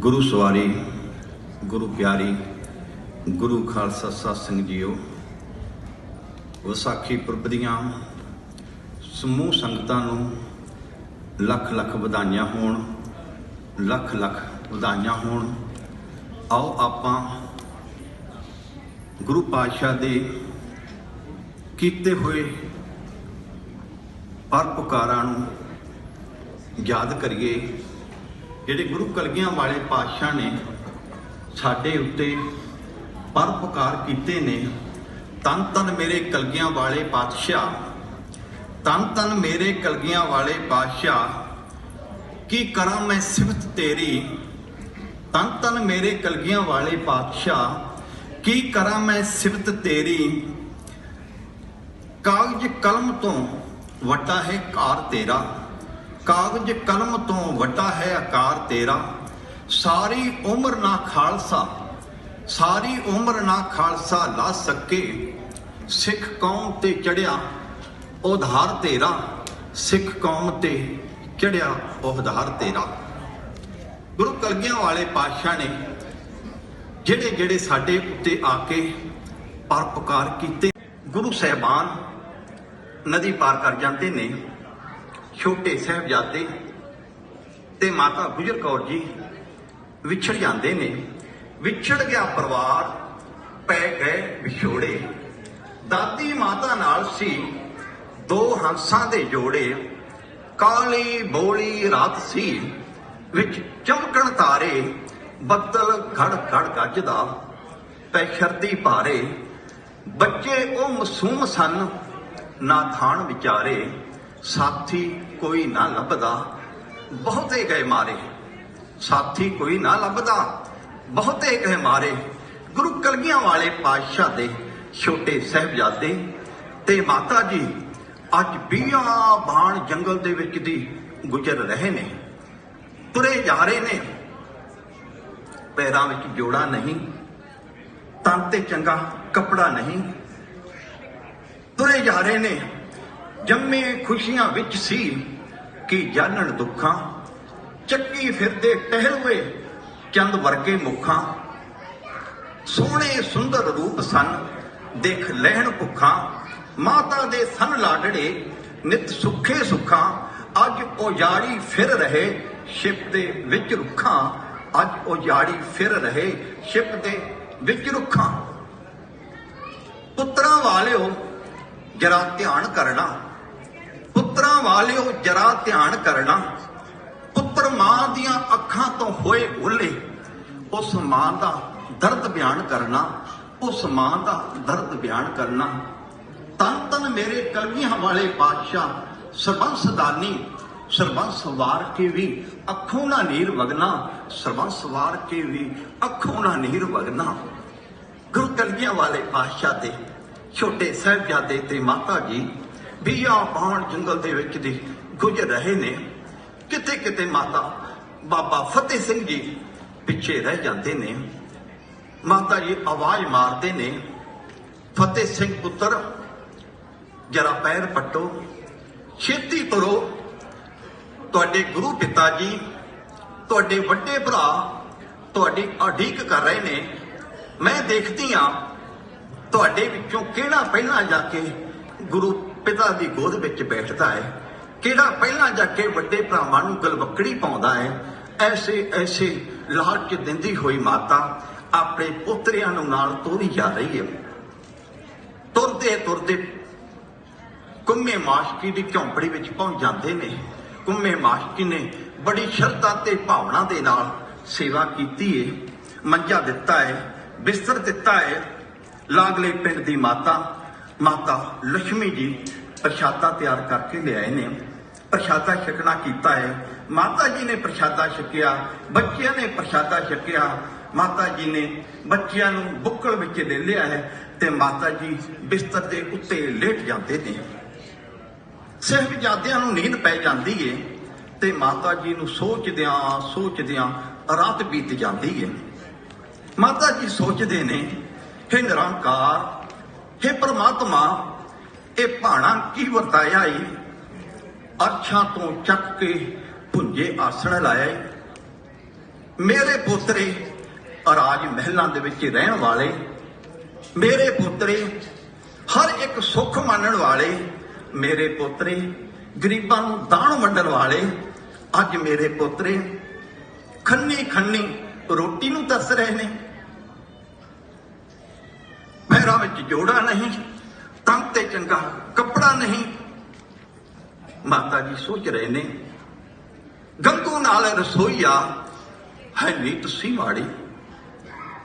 ਗੁਰੂ ਸਵਾਰੀ, ਗੁਰੂ ਪਿਆਰੀ, ਗੁਰੂ ਖਾਲਸਾ ਸਤਿ ਸਿੰਘ ਜੀਓ ਵਿਸਾਖੀ ਪੁਰਬ ਦੀਆਂ ਸਮੂਹ ਸੰਗਤਾਂ ਨੂੰ ਲੱਖ ਲੱਖ ਵਧਾਈਆਂ ਹੋਣ, ਲੱਖ ਲੱਖ ਵਧਾਈਆਂ ਹੋਣ। ਆਓ ਆਪਾਂ ਗੁਰੂ ਪਾਤਸ਼ਾਹ ਦੇ ਕੀਤੇ ਹੋਏ ਪਰ ਪੁਕਾਰਾਂ ਨੂੰ ਯਾਦ ਕਰੀਏ। ਜਿਹੜੇ ਗੁਰੂ ਕਲਗੀਆਂ ਵਾਲੇ ਪਾਤਸ਼ਾਹ ਨੇ ਸਾਡੇ ਉੱਤੇ ਪਰ ਪੁਕਾਰ ਕੀਤੇ ਨੇ, ਤਨ ਤਨ ਮੇਰੇ ਕਲਗੀਆਂ ਵਾਲੇ ਪਾਤਸ਼ਾਹ, ਤਨ ਤਨ ਮੇਰੇ ਕਲਗੀਆਂ ਵਾਲੇ ਪਾਤਸ਼ਾਹ, ਕੀ ਕਰਾਂ ਮੈਂ ਸਿਫਤ ਤੇਰੀ? ਤਨ ਤਨ ਮੇਰੇ ਕਲਗੀਆਂ ਵਾਲੇ ਪਾਤਸ਼ਾਹ, ਕੀ ਕਰਾਂ ਮੈਂ ਸਿਫਤ ਤੇਰੀ? ਕਾਗਜ਼ ਕਲਮ ਤੋਂ ਵੱਡਾ ਹੈ ਕਾਰ ਤੇਰਾ। ਕਾਗਜ਼ ਕਲਮ ਤੋਂ ਵੱਡਾ ਹੈ ਆਕਾਰ ਤੇਰਾ। ਸਾਰੀ ਉਮਰ ਨਾ ਖਾਲਸਾ, ਸਾਰੀ ਉਮਰ ਨਾ ਖਾਲਸਾ ਲਾ ਸਕੇ। ਸਿੱਖ ਕੌਮ ਤੇ ਚੜਿਆ ਉਧਾਰ ਤੇਰਾ। ਸਿੱਖ ਕੌਮ ਤੇ ਚੜਿਆ ਉਧਾਰ ਤੇਰਾ। ਗੁਰੂ ਕਲਗੀਆਂ ਵਾਲੇ ਪਾਤਸ਼ਾਹ ਨੇ ਜਿਹੜੇ ਜਿਹੜੇ ਸਾਡੇ ਉੱਤੇ ਆ ਕੇ ਪਰਪਕਾਰ ਕੀਤੇ, ਗੁਰੂ ਸਹਿਬਾਨ ਨਦੀ ਪਾਰ ਕਰ ਜਾਂਦੇ ਨੇ। ਛੋਟੇ ਸਾਹਿਬਜ਼ਾਦੇ ਤੇ ਮਾਤਾ ਗੁਜਰ ਕੌਰ ਜੀ ਵਿਛੜ ਜਾਂਦੇ ਨੇ। ਵਿਛੜ ਗਿਆ ਪਰਿਵਾਰ, ਪੈ ਗਏ ਵਿਛੋੜੇ। ਦਾਦੀ ਮਾਤਾ ਨਾਲ ਸੀ ਦੋ ਹੰਸਾਂ ਦੇ ਜੋੜੇ। ਕਾਲੀ ਬੋਲੀ ਰਾਤ ਸੀ, ਵਿੱਚ ਚਮਕਣ ਤਾਰੇ, ਬੱਦਲ ਖੜ ਖੜ ਗੱਜਦਾ, ਪੈ ਸ਼ਰਦੀ ਭਾਰੇ। ਬੱਚੇ ਉਹ ਮਾਸੂਮ ਸਨ, ਨਾ ਥਾਣ ਵਿਚਾਰੇ। ਸਾਥੀ ਕੋਈ ਨਾ ਲੱਭਦਾ। ਬਹੁਤੇ ਗਏ ਮਾਰੇ। ਸਾਥੀ ਕੋਈ ਨਾ ਲੱਭਦਾ। ਬਹੁਤੇ ਗਏ ਮਾਰੇ। ਗੁਰੂ ਕਲਗੀਆਂ ਵਾਲੇ ਪਾਤਸ਼ਾਹ ਦੇ ਛੋਟੇ ਸਹਿਬਜ਼ਾਦੇ ਤੇ ਮਾਤਾ ਜੀ ਅੱਜ ਬੀਆਂ ਬਾਣ ਜੰਗਲ ਦੇ ਵਿੱਚ ਦੀ ਗੁਜ਼ਰ ਰਹੇ ਨੇ। ਤੁਰੇ ਜਾ ਰਹੇ ਨੇ। ਪੈਰਾਂ ਵਿੱਚ ਜੋੜਾ ਨਹੀਂ। ਤਨ ਤੇ ਚੰਗਾ ਕੱਪੜਾ ਨਹੀਂ। ਤੁਰੇ ਜਾ ਰਹੇ ਨੇ। ਜੰਮੇ ਖੁਸ਼ੀਆਂ ਵਿੱਚ ਸੀ ਕਿ ਜਾਣਨ ਦੁੱਖਾਂ, ਚੱਕੀ ਫਿਰਦੇ ਟਹਿਲਵੇ ਚੰਦ ਵਰਗੇ ਮੁੱਖਾਂ। ਸੋਹਣੇ ਸੁੰਦਰ ਰੂਪ ਸਨ, ਦੇਖ ਲੈਣ ਭੁੱਖਾਂ। ਮਾਤਾ ਦੇ ਸਨ ਲਾਡੜੇ, ਨਿਤ ਸੁੱਖੇ ਸੁੱਖਾਂ। ਅੱਜ ਉਜਾੜੀ ਫਿਰ ਰਹੇ ਸ਼ਿਪ ਦੇ ਵਿੱਚ ਰੁੱਖਾਂ। ਅੱਜ ਉਜਾੜੀ ਫਿਰ ਰਹੇ ਸ਼ਿਪ ਦੇ ਵਿੱਚ ਰੁੱਖਾਂ। ਪੁੱਤਰਾਂ ਵਾਲਿਓ, ਜਰਾ ਧਿਆਨ ਕਰਨਾ। ਪੁੱਤਰਾਂ ਵਾਲਿਓ ਜਰਾ ਧਿਆਨ ਕਰਨਾ ਪੁੱਤਰ ਮਾਂ ਦੀਆਂ ਅੱਖਾਂ ਤੋਂ ਹੋਏ ਓਲੇ ਉਸ ਮਾਂ ਦਾ ਦਰਦ ਬਿਆਨ ਕਰਨਾ, ਉਸ ਮਾਂ ਦਾ ਦਰਦ ਬਿਆਨ ਕਰਨਾ। ਤਨ ਤਨ ਮੇਰੇ ਕਲਗੀਆਂ ਵਾਲੇ ਪਾਤਸ਼ਾਹ, ਸਰਬੰਸ ਦਾਨੀ, ਸਰਬੰਸ ਵਾਰ ਕੇ ਵੀ ਅੱਖੋਂ ਨਾ ਨੀਰ ਵਗਣਾ, ਸਰਬੰਸ ਵਾਰ ਕੇ ਵੀ ਅੱਖੋਂ ਨਾ ਨੀਰ ਵਗਣਾ। ਗੁਰੂ ਕਲਗੀਆਂ ਵਾਲੇ ਪਾਤਸ਼ਾਹ ਦੇ, ਛੋਟੇ ਸਾਹਿਬਜ਼ਾਦੇ ਤੇ ਮਾਤਾ ਜੀ ਬੀਆ ਬਾਣ ਜੰਗਲ ਦੇ ਵਿੱਚ ਦੀ ਗੁਜ਼ਰ ਰਹੇ ਨੇ। ਕਿਤੇ ਕਿਤੇ ਮਾਤਾ, ਬਾਬਾ ਫਤਿਹ ਸਿੰਘ ਜੀ ਪਿੱਛੇ ਰਹਿ ਜਾਂਦੇ ਨੇ। ਮਾਤਾ ਜੀ ਆਵਾਜ਼ ਮਾਰਦੇ ਨੇ, ਫਤਿਹ ਸਿੰਘ ਪੁੱਤਰ, ਜਰਾ ਪੈਰ ਪੱਟੋ, ਛੇਤੀ ਕਰੋ। ਤੁਹਾਡੇ ਗੁਰੂ ਪਿਤਾ ਜੀ, ਤੁਹਾਡੇ ਵੱਡੇ ਭਰਾ, ਤੁਹਾਡੀ ਅਢੀਕ ਕਰ ਰਹੇ ਨੇ। ਮੈਂ ਦੇਖਦੀ ਆ ਤੁਹਾਡੇ ਵਿੱਚੋਂ ਕਿਹੜਾ ਪਹਿਲਾਂ ਜਾ ਕੇ ਗੁਰੂ ਪਿਤਾ ਦੀ ਗੋਦ ਵਿੱਚ ਬੈਠਦਾ ਹੈ, ਕਿਹੜਾ ਪਹਿਲਾਂ ਜਾ ਕੇ ਵੱਡੇ ਭਰਾਵਾਂ ਨੂੰ ਗਲਵੱਕੜੀ ਪਾਉਂਦਾ ਹੈ, ਐਸੇ ਐਸੇ ਲਾਲਚ ਦਿੰਦੀ ਹੋਈ ਮਾਤਾ ਆਪਣੇ ਪੁੱਤਰਿਆਂ ਨੂੰ ਨਾਲ ਤੋਰੀ ਜਾ ਰਹੀ ਹੈ। ਤੁਰਦੇ ਤੁਰਦੇ ਕੁੰਮੇ ਮਾਸ਼ਕੀ ਦੀ ਝੌਂਪੜੀ ਵਿੱਚ ਪਹੁੰਚ ਜਾਂਦੇ ਨੇ। ਕੁੰਮੇ ਮਾਸ਼ਕੀ ਨੇ ਬੜੀ ਸ਼ਰਧਾ ਤੇ ਭਾਵਨਾ ਦੇ ਨਾਲ ਸੇਵਾ ਕੀਤੀ ਏ। ਮੰਜਾ ਦਿੱਤਾ ਹੈ ਬਿਸਤਰ ਦਿੱਤਾ ਹੈ ਲਾਗਲੇ ਪਿੰਡ ਦੀ ਮਾਤਾ ਮਾਤਾ ਲక్ష్ਮੀ ਜੀ ਪ੍ਰਸ਼ਾਦਾ ਤਿਆਰ ਕਰਕੇ ਲਿਆਏ ਨੇ। ਪ੍ਰਸ਼ਾਦਾ ਛਕਣਾ ਕੀਤਾ ਹੈ ਮਾਤਾ ਜੀ ਨੇ ਪ੍ਰਸ਼ਾਦਾ ਛਕਿਆ, ਬੱਚਿਆਂ ਨੇ ਪ੍ਰਸ਼ਾਦਾ ਛਕਿਆ। ਮਾਤਾ ਜੀ ਨੇ ਬੱਚਿਆਂ ਨੂੰ ਬੁੱਕਲ ਵਿੱਚ ਲੈ ਲਿਆ ਹੈ ਤੇ ਮਾਤਾ ਜੀ ਬਿਸਤਰ ਦੇ ਉੱਤੇ ਲੇਟ ਜਾਂਦੇ ਨੇ। ਸਾਹਿਬਜ਼ਾਦਿਆਂ ਨੂੰ ਨੀਂਦ ਪੈ ਜਾਂਦੀ ਏ ਤੇ ਮਾਤਾ ਜੀ ਨੂੰ ਸੋਚਦਿਆਂ ਸੋਚਦਿਆਂ ਰਾਤ ਬੀਤ ਜਾਂਦੀ ਏ। ਮਾਤਾ ਜੀ ਸੋਚਦੇ ਨੇ, ਹੇ ਨਿਰੰਕਾਰ, ਹੇ ਪ੍ਰਮਾਤਮਾ ਇਹ ਭਾਣਾ ਕੀ ਵਰਤਾਇਆ ਏ ਅੱਛਾ ਤੋਂ ਚੱਕ ਕੇ ਭੁੰਜੇ ਆਸਣ ਲਾਇਆ ਏ ਮੇਰੇ ਪੋਤਰੇ ਰਾਜ ਮਹਿਲਾਂ ਦੇ ਵਿੱਚ ਰਹਿਣ ਵਾਲੇ। ਮੇਰੇ ਪੋਤਰੇ ਹਰ ਇੱਕ ਸੁੱਖ ਮੰਨਣ ਵਾਲੇ। ਮੇਰੇ ਪੋਤਰੇ ਗਰੀਬਾਂ ਨੂੰ ਦਾਨ ਵੰਡਣ ਵਾਲੇ। ਅੱਜ ਮੇਰੇ ਪੋਤਰੇ ਖੰਨੀ ਖੰਨੀ ਰੋਟੀ ਨੂੰ ਤਰਸ ਰਹੇ ਨੇ। ਪੈਰਾਂ ਵਿੱਚ ਜੋੜਾ ਨਹੀਂ। ਤੰਗ ਤੇ ਚੰਗਾ, ਕੱਪੜਾ ਨਹੀਂ। ਮਾਤਾ ਜੀ ਸੋਚ ਰਹੇ ਨੇ ਗੰਗੂ ਨਾਲ ਰਸੋਈਆ ਹੈ ਨੀਤ ਸੀ ਮਾੜੀ।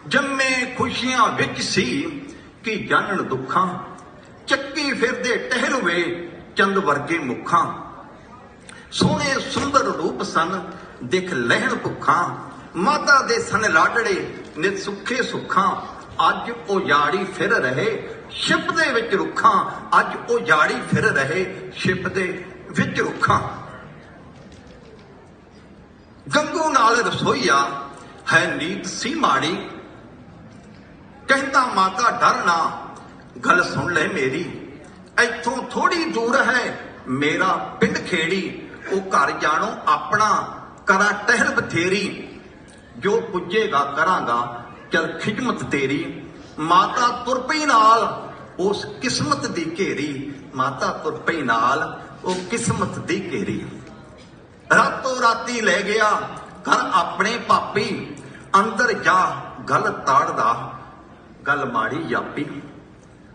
ਜੰਮੇ ਖੁਸ਼ੀਆਂ ਵਿੱਚ ਸੀ ਕਿ ਜਾਣਨ ਦੁੱਖਾਂ, ਚੱਕੀ ਫਿਰਦੇ ਟਹਿਰਵੇ ਚੰਦ ਵਰਗੇ ਮੁੱਖਾਂ। ਸੋਹਣੇ ਸੁੰਦਰ ਰੂਪ ਸਨ, ਦਿਖ ਲਹਿਣ ਭੁੱਖਾਂ। ਮਾਤਾ ਦੇ ਸਨ ਲਾਡੜੇ ਨਿਤ ਸੁੱਖੇ ਸੁੱਖਾਂ, ਅੱਜ ਉਹ ਯਾੜੀ ਫਿਰ ਰਹੇ ਸ਼ਿਪ ਦੇ ਵਿੱਚ ਰੁੱਖਾਂ, ਅੱਜ ਉਹ ਜਾੜੀ ਫਿਰ ਰਹੇ ਛਿਪ ਦੇ ਵਿੱਚ ਰੁੱਖਾਂ। ਗੰਗੂ ਨਾਲ ਰਸੋਈਆ, ਹੈ ਨੀਤ ਸੀ ਮਾੜੀ। ਕਹਿੰਦਾ, ਮਾਤਾ, ਡਰ ਨਾ, ਗੱਲ ਸੁਣ ਲੈ ਮੇਰੀ। ਇੱਥੋਂ ਥੋੜੀ ਦੂਰ ਹੈ ਮੇਰਾ ਪਿੰਡ ਖੇੜੀ। ਉਹ ਘਰ ਜਾਣੋ ਆਪਣਾ, ਕਰਾਂ ਟਹਿਲ ਬਥੇਰੀ। ਜੋ ਪੁੱਜੇਗਾ ਕਰਾਂਗਾ, ਚਲ ਖਿਦਮਤ ਤੇਰੀ। ਮਾਤਾ ਤੁਰ ਪਈ ਨਾਲ, ਉਸ ਕਿਸਮਤ ਦੀ ਘੇਰੀ। ਮਾਤਾ ਤੁਰਪਈ ਨਾਲ, ਉਹ ਕਿਸਮਤ ਦੀ ਘੇਰੀ। ਰਾਤੋਂ ਰਾਤੀ ਲੈ ਗਿਆ, ਘਰ ਆਪਣੇ ਪਾਪੀ, ਅੰਦਰ ਜਾ, ਗੱਲ ਤਾੜਦਾ, ਗੱਲ ਮਾੜੀ ਜਾਪੀ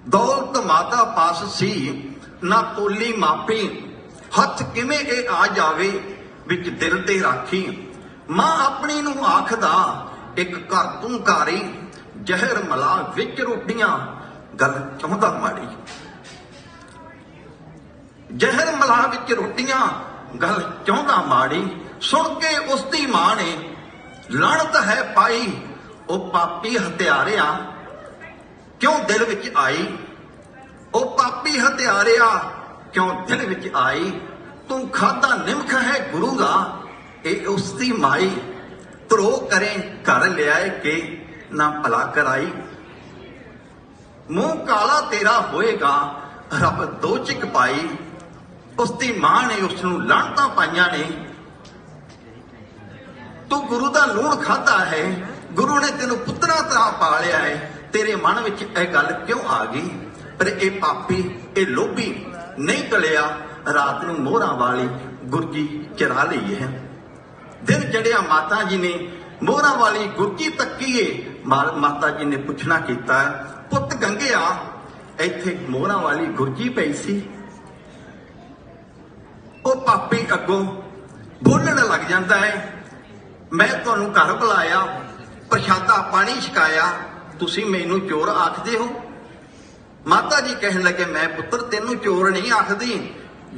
ਦੌਲਤ ਮਾਤਾ ਪਾਸ ਸੀ, ਨਾ ਤੋਲੀ ਮਾਪੀ। ਹੱਥ ਕਿਵੇਂ ਇਹ ਆ ਜਾਵੇ, ਵਿੱਚ ਦਿਲ ਤੇ ਰਾਖੀ। ਮਾਂ ਆਪਣੀ ਨੂੰ ਆਖਦਾ, ਇੱਕ ਘਰ ਤੂੰ ਘਾਰੀ। ਜ਼ਹਿਰ ਮਲਾ ਵਿੱਚ ਰੋਟੀਆਂ। ਗੱਲ ਚਾਹੁੰਦਾ ਮਾੜੀ? ਜ਼ਹਿਰ ਮਲਾ ਵਿੱਚ ਰੋਟੀਆਂ, ਗੱਲ ਚਾਹੁੰਦਾ ਮਾੜੀ? ਸੁਣ ਕੇ ਉਸ ਦੀ ਮਾਂ ਨੇ ਲੜਤ ਹੈ ਪਾਈ, ਉਹ ਪਾਪੀ ਹਤਿਆਰਿਆ ਕਿਉਂ ਦਿਲ ਵਿੱਚ ਆਈ? ਉਹ ਪਾਪੀ ਹਤਿਆਰਿਆ ਕਿਉਂ ਦਿਲ ਵਿੱਚ ਆਈ? ਤੂੰ ਖਾਦਾ ਨਿਮਖ ਹੈ ਗੁਰੂ ਦਾ, ਇਹ ਉਸ ਦੀ ਮਾਈ। ਧਰੋ ਕਰੇ, ਘਰ ਲਿਆਏ ਕੇ ਨਾ ਭਲਾ ਕਰਾਈ। ਮੂੰਹ ਕਾਲਾ ਤੇਰਾ ਹੋਏਗਾ, ਰੱਬ ਦੋ ਚਿਕ ਪਾਈ। ਉਸ ਦੀ ਮਾਂ ਨੇ ਉਸ ਨੂੰ ਲਾਂਤਾਂ ਪਾਈਆਂ ਨੇ। ਤੂੰ ਗੁਰੂ ਦਾ ਲੂਣ ਖਾਦਾ ਹੈ, ਗੁਰੂ ਨੇ ਤੈਨੂੰ ਪੁੱਤਰਾ ਤਰ੍ਹਾਂ ਪਾਲਿਆ ਹੈ। ਤੇਰੇ ਮਨ ਵਿੱਚ ਇਹ ਗੱਲ ਕਿਉਂ ਆ ਗਈ? ਪਰ ਇਹ ਪਾਪੀ, ਇਹ ਲੋਭੀ ਨਹੀਂ ਟਲਿਆ ਰਾਤ ਨੂੰ ਮੋਹਰਾਂ ਵਾਲੀ ਗੁਰਜੀ ਚਰਾ ਲਈ ਹੈ ਦਿਨ ਚੜਿਆ ਮਾਤਾ ਜੀ ਨੇ ਮੋਹਰਾਂ ਵਾਲੀ ਗੁਰਜੀ ਤੱਕੀਏ। ਮਾ- ਮਾਤਾ ਜੀ ਨੇ ਪੁੱਛਣਾ ਕੀਤਾ, ਪੁੱਤ ਗੰਗਿਆ, ਇੱਥੇ ਮੋਹਰਾਂ ਵਾਲੀ ਗੁਰਜੀ ਪਈ ਸੀ। ਉਹ ਪਾਪੀ ਅੱਗੋਂ ਬੋਲਣ ਲੱਗ ਜਾਂਦਾ ਹੈ, ਮੈਂ ਤੁਹਾਨੂੰ ਘਰ ਬੁਲਾਇਆ, ਪ੍ਰਸ਼ਾਦਾ ਪਾਣੀ ਛਕਾਇਆ, ਤੁਸੀਂ ਮੈਨੂੰ ਚੋਰ ਆਖਦੇ ਹੋ? ਮਾਤਾ ਜੀ ਕਹਿਣ ਲੱਗੇ, ਮੈਂ ਪੁੱਤਰ, ਤੈਨੂੰ ਚੋਰ ਨਹੀਂ ਆਖਦੀ।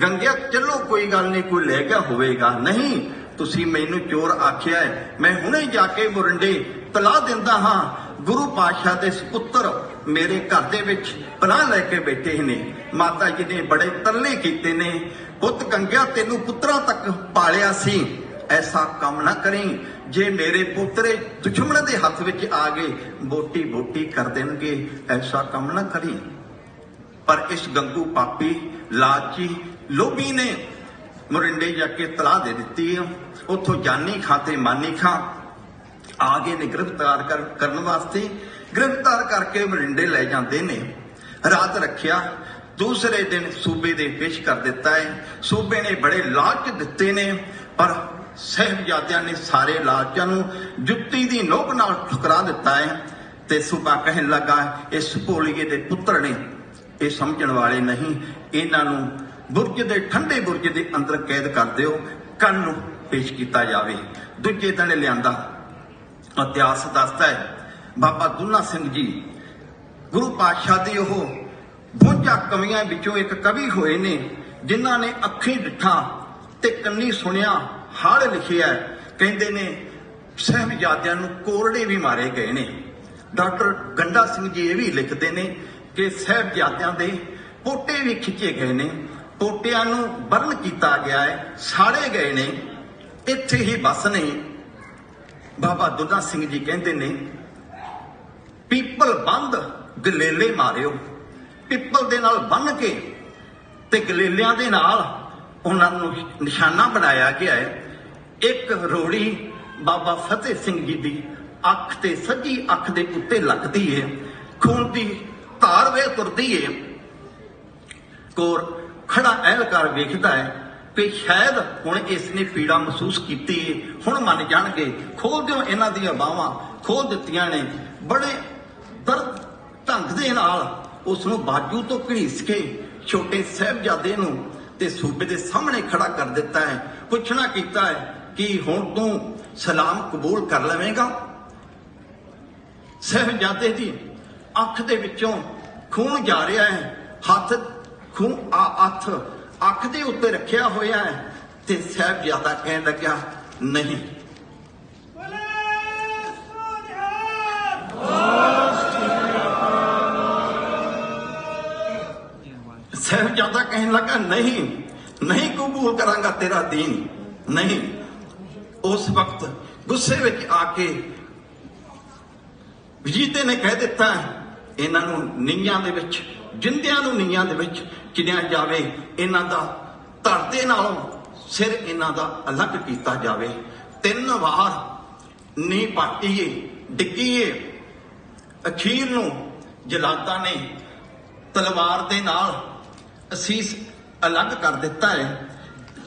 ਗੰਗਿਆ, ਚਲੋ, ਕੋਈ ਗੱਲ ਨਹੀਂ, ਕੋਈ ਲੈ ਗਿਆ ਹੋਵੇਗਾ। ਨਹੀਂ ਤੁਸੀਂ ਮੈਨੂੰ ਚੋਰ ਆਖਿਆ ਹੈ, ਮੈਂ ਹੁਣੇ ਜਾ ਕੇ ਮੁਰੰਡੇ ਤਲਾ ਦਿੰਦਾ ਹਾਂ। ਗੁਰੂ ਪਾਤਸ਼ਾਹ ਦੇ ਸੁਪੁੱਤਰ ਮੇਰੇ ਘਰ ਦੇ ਵਿੱਚ ਪਨਾਹ ਲੈ ਕੇ ਬੈਠੇ ਨੇ। ਮਾਤਾ ਜੀ ਨੇ ਬੜੇ ਤਰਲੇ ਕੀਤੇ ਨੇ। ਪੁੱਤ ਗੰਗਿਆ ਤੈਨੂੰ ਪੁੱਤਰਾਂ ਤੱਕ ਪਾਲਿਆ ਸੀ। ਐਸਾ ਕੰਮ ਨਾ ਕਰੀ। ਜੇ ਮੇਰੇ ਪੁੱਤਰੇ ਦੁਸ਼ਮਣ ਦੇ ਹੱਥ ਵਿੱਚ ਆ ਗਏ ਬੋਟੀ ਬੋਟੀ ਕਰ ਦੇਣਗੇ। ਐਸਾ ਕੰਮ ਨਾ ਕਰੀ। ਪਰ ਇਸ ਗੰਗੂ ਪਾਪੀ ਲਾਚੀ ਲੋਭੀ ਨੇ ਮੋਰਿੰਡੇ ਜਾ ਕੇ ਤਲਾਹ ਦੇ ਦਿੱਤੀ ਉਥੋਂ ਜਾਨੀ ਖਾਤੇ ਮਾਨੀ ਖਾਂ। ਆ ਗਏ ਨੇ ਗ੍ਰਿਫਤਾਰ ਕਰਨ ਵਾਸਤੇ ਗ੍ਰਿਫਤਾਰ ਕਰਕੇ ਮਰਿੰਡੇ ਲੈ ਜਾਂਦੇ ਨੇ। ਰਾਤ ਰੱਖਿਆ। ਦੂਸਰੇ ਦਿਨ ਸੂਬੇ ਦੇ ਪੇਸ਼ ਕਰ ਦਿੱਤਾ ਹੈ ਸੂਬੇ ਨੇ ਬੜੇ ਲਾਲਚ ਦਿੱਤੇ ਨੇ, ਪਰ ਸਹਿਬਜ਼ਾਦਿਆਂ ਨੇ ਸਾਰੇ ਲਾਲਚਾਂ ਨੂੰ ਜੁੱਤੀ ਦੀ ਨੋਕ ਨਾਲ ਠੁਕਰਾ ਦਿੱਤਾ ਹੈ ਤੇ ਸੂਬਾ ਕਹਿਣ ਲੱਗਾ, ਇਸ ਭੋਲੀਏ ਦੇ ਪੁੱਤਰ ਨੇ। ਇਹ ਸਮਝਣ ਵਾਲੇ ਨਹੀਂ। ਇਹਨਾਂ ਨੂੰ ਬੁਰਜ ਦੇ ਠੰਡੇ ਬੁਰਜ ਦੇ ਅੰਦਰ ਕੈਦ ਕਰ ਦਿਓ, ਕੰਨ ਨੂੰ ਪੇਸ਼ ਕੀਤਾ ਜਾਵੇ। ਦੂਜੇ ਦਿਨ ਲਿਆਂਦਾ। ਇਤਿਹਾਸ ਦੱਸਦਾ ਹੈ, ਬਾਬਾ ਦੁੱਲਾ ਸਿੰਘ ਜੀ, ਗੁਰੂ ਪਾਤਸ਼ਾਹ ਦੀ ਉਹ 52 ਕਵੀਆਂ ਵਿੱਚੋਂ ਇੱਕ ਕਵੀ ਹੋਏ ਨੇ, ਜਿਨ੍ਹਾਂ ਨੇ ਅੱਖੀਂ ਡਿੱਠਾ ਤੇ ਕੰਨੀ ਸੁਣਿਆ, ਹਾਲ ਲਿਖਿਆ ਕਹਿੰਦੇ ਨੇ, ਸਹਿਬਜ਼ਾਦਿਆਂ ਨੂੰ ਕੋਰੜੇ ਵੀ ਮਾਰੇ ਗਏ ਨੇ। ਡਾਕਟਰ ਗੰਡਾ ਸਿੰਘ ਜੀ ਇਹ ਵੀ ਲਿਖਦੇ ਨੇ ਕਿ ਸਹਿਬਜ਼ਾਦਿਆਂ ਦੇ ਪੋਟੇ ਵੀ ਖਿੱਚੇ ਗਏ ਨੇ। ਟੋਟਿਆਂ ਨੂੰ ਬਰਨ ਕੀਤਾ ਗਿਆ ਹੈ, ਸਾੜੇ ਗਏ ਨੇ, ਇੱਥੇ ਹੀ ਬਸ ਨਹੀਂ ਬਾਬਾ ਦੁੱਲਾ ਸਿੰਘ ਜੀ ਕਹਿੰਦੇ ਨੇ, ਪੀਪਲ ਬੰਦ ਗਲੇਲੇ ਮਾਰਿਓ। ਪਿੱਪਲ ਦੇ ਨਾਲ ਬੰਨ ਕੇ ਤੇ ਗਲੇਲਿਆਂ ਦੇ ਨਾਲ ਉਹਨਾਂ ਨੂੰ ਨਿਸ਼ਾਨਾ ਬਣਾਇਆ ਗਿਆ ਹੈ। ਇੱਕ ਰੋੜੀ ਬਾਬਾ ਫਤਿਹ ਸਿੰਘ ਜੀ ਦੀ ਅੱਖ ਤੇ ਸੱਜੀ ਅੱਖ ਦੇ ਉੱਤੇ ਲੱਗਦੀ ਹੈ। ਖੂਨ ਦੀ ਧਾਰ ਵੇ ਤੁਰਦੀ ਏ ਕੋਰ ਖੜਾ ਅਹਿਲਕਾਰ ਵੇਖਦਾ ਹੈ ਕਿ ਸ਼ਾਇਦ ਹੁਣ ਇਸ ਨੇ ਪੀੜਾ ਮਹਿਸੂਸ ਕੀਤੀ ਏ। ਹੁਣ ਮੰਨ ਜਾਣਗੇ, ਖੋਲ ਦਿਓ ਇਹਨਾਂ ਦੀਆਂ ਬਾਹਾਂ, ਖੋਲ ਦਿੱਤੀਆਂ ਨੇ। ਬੜੇ ਦਰਦ ਢੰਗ ਦੇ ਨਾਲ ਉਸ ਨੂੰ ਬਾਜੂ ਤੋਂ ਘੜੀਸ ਕੇ ਛੋਟੇ ਸਾਹਿਬਜ਼ਾਦੇ ਨੂੰ ਤੇ ਸੂਬੇ ਦੇ ਸਾਹਮਣੇ ਖੜਾ ਕਰ ਦਿੱਤਾ ਹੈ। ਪੁੱਛਣਾ ਕੀਤਾ ਹੈ ਕਿ ਹੁਣ ਤੂੰ ਸਲਾਮ ਕਬੂਲ ਕਰ ਲਵੇਂਗਾ? ਸਾਹਿਬਜ਼ਾਦੇ ਦੀ ਅੱਖ ਦੇ ਵਿੱਚੋਂ ਖੂਨ ਜਾ ਰਿਹਾ ਹੈ। ਹੱਥ ਤੂੰ ਆ ਹੱਥ ਅੱਖ ਦੇ ਉੱਤੇ ਰੱਖਿਆ ਹੋਇਆ ਹੈ ਤੇ ਸਾਹਿਬਜ਼ਾਦਾ ਕਹਿਣ ਲੱਗਿਆ, ਨਹੀਂ। ਸਾਹਿਬਜ਼ਾਦਾ ਕਹਿਣ ਲੱਗਾ, ਨਹੀਂ ਨਹੀਂ ਕਬੂਲ ਕਰਾਂਗਾ ਤੇਰਾ ਦੀਨ, ਨਹੀਂ। ਉਸ ਵਕਤ ਗੁੱਸੇ ਵਿੱਚ ਆ ਕੇ ਵਜੀਤੇ ਨੇ ਕਹਿ ਦਿੱਤਾ, ਇਹਨਾਂ ਨੂੰ ਨੀਆਂ ਦੇ ਵਿੱਚ, ਜਿੰਦਿਆਂ ਨੂੰ ਨੀਆਂ ਦੇ ਵਿੱਚ ਚਿਣਿਆ ਜਾਵੇ, ਇਹਨਾਂ ਦਾ ਧਰਤੇ ਨਾਲੋਂ ਸਿਰ ਇਹਨਾਂ ਦਾ ਅਲੱਗ ਕੀਤਾ ਜਾਵੇ। ਤਿੰਨ ਵਾਰ ਨੀ ਪਾਟੀਏ, ਡਿੱਗੀਏ। ਅਖੀਰ ਨੂੰ ਜਲਾਦਾਂ ਨੇ ਤਲਵਾਰ ਦੇ ਨਾਲ ਅਸੀਸ ਅਲੱਗ ਕਰ ਦਿੱਤਾ ਹੈ।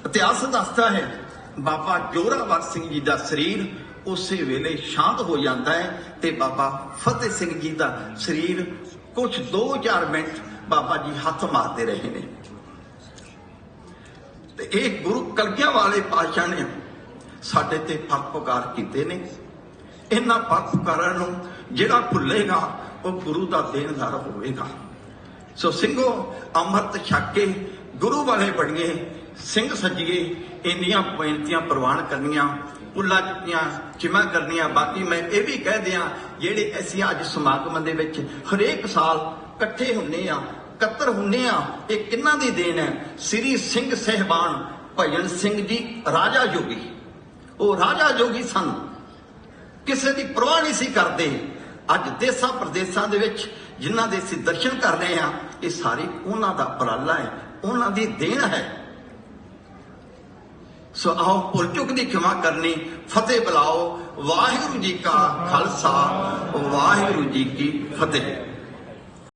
ਇਤਿਹਾਸ ਦੱਸਦਾ ਹੈ, ਬਾਬਾ ਜੋਰਾਵਰ ਸਿੰਘ ਜੀ ਦਾ ਸਰੀਰ ਉਸੇ ਵੇਲੇ ਸ਼ਾਂਤ ਹੋ ਜਾਂਦਾ ਹੈ ਤੇ ਬਾਬਾ ਫਤਿਹ ਸਿੰਘ ਜੀ ਦਾ ਸਰੀਰ ਕੁਝ 2-4 ਮਿੰਟ ਬਾਬਾ ਜੀ ਹੱਥ ਮਾਰਦੇ ਰਹੇ ਨੇ। ਤੇ ਇਹ ਗੁਰੂ ਕਲਗੀਆਂ ਵਾਲੇ ਪਾਤਸ਼ਾਹ ਨੇ ਸਾਡੇ ਤੇ ਪਰਪਕਾਰ ਕੀਤੇ ਨੇ। ਇਹਨਾਂ ਪਰਪਕਾਰਾਂ ਨੂੰ ਜਿਹੜਾ ਭੁੱਲੇਗਾ, ਉਹ ਗੁਰੂ ਦਾ ਦੇਣਦਾਰ ਹੋਵੇਗਾ। ਸੋ ਸਿੰਘੋ, ਅੰਮ੍ਰਿਤ ਛਕ ਕੇ ਗੁਰੂ ਵਾਲੇ ਬਣੀਏ, ਸਿੰਘ ਸੱਜੀਏ, ਇੰਨੀਆਂ ਬੇਨਤੀਆਂ ਪ੍ਰਵਾਨ ਕਰਨੀਆਂ ਭੁੱਲਾਂ ਚੁੱਕੀਆਂ, ਚਿਮਾ ਕਰਨੀਆਂ, ਬਾਕੀ ਮੈਂ ਇਹ ਵੀ ਕਹਿ ਦਿਆਂ, ਜਿਹੜੇ ਅਸੀਂ ਅੱਜ ਸਮਾਗਮ ਦੇ ਵਿੱਚ ਹਰੇਕ ਸਾਲ ਇਕੱਠੇ ਹੁੰਨੇ ਆ, ਇਕੱਤਰ ਹੁੰਨੇ ਆ, ਇਹ ਕਿੰਨਾਂ ਦੀ ਦੇਣ ਹੈ? ਸ੍ਰੀ ਸਿੰਘ ਸਹਿਬਾਨ ਭਜਨ ਸਿੰਘ ਜੀ, ਰਾਜਾ ਜੋਗੀ। ਉਹ ਰਾਜਾ ਜੋਗੀ ਸਨ। ਕਿਸੇ ਦੀ ਪਰਵਾਹ ਨਹੀਂ ਸੀ ਕਰਦੇ। ਅੱਜ ਦੇਸਾਂ ਪ੍ਰਦੇਸਾਂ ਦੇ ਵਿੱਚ ਜਿਨ੍ਹਾਂ ਦੇ ਅਸੀਂ ਦਰਸ਼ਨ ਕਰ ਰਹੇ ਹਾਂ, ਇਹ ਸਾਰੇ ਉਹਨਾਂ ਦਾ ਉਪਰਾਲਾ ਹੈ, ਉਹਨਾਂ ਦੀ ਦੇਣ ਹੈ। ਸੋ ਆਓ ਭੁੱਲ ਚੁੱਕ ਦੀ ਖਿਮਾ ਕਰਨੀ, ਫਤਿਹ ਬੁਲਾਓ। ਵਾਹਿਗੁਰੂ ਜੀ ਕਾ ਖਾਲਸਾ, ਵਾਹਿਗੁਰੂ ਜੀ ਕੀ ਫਤਿਹ।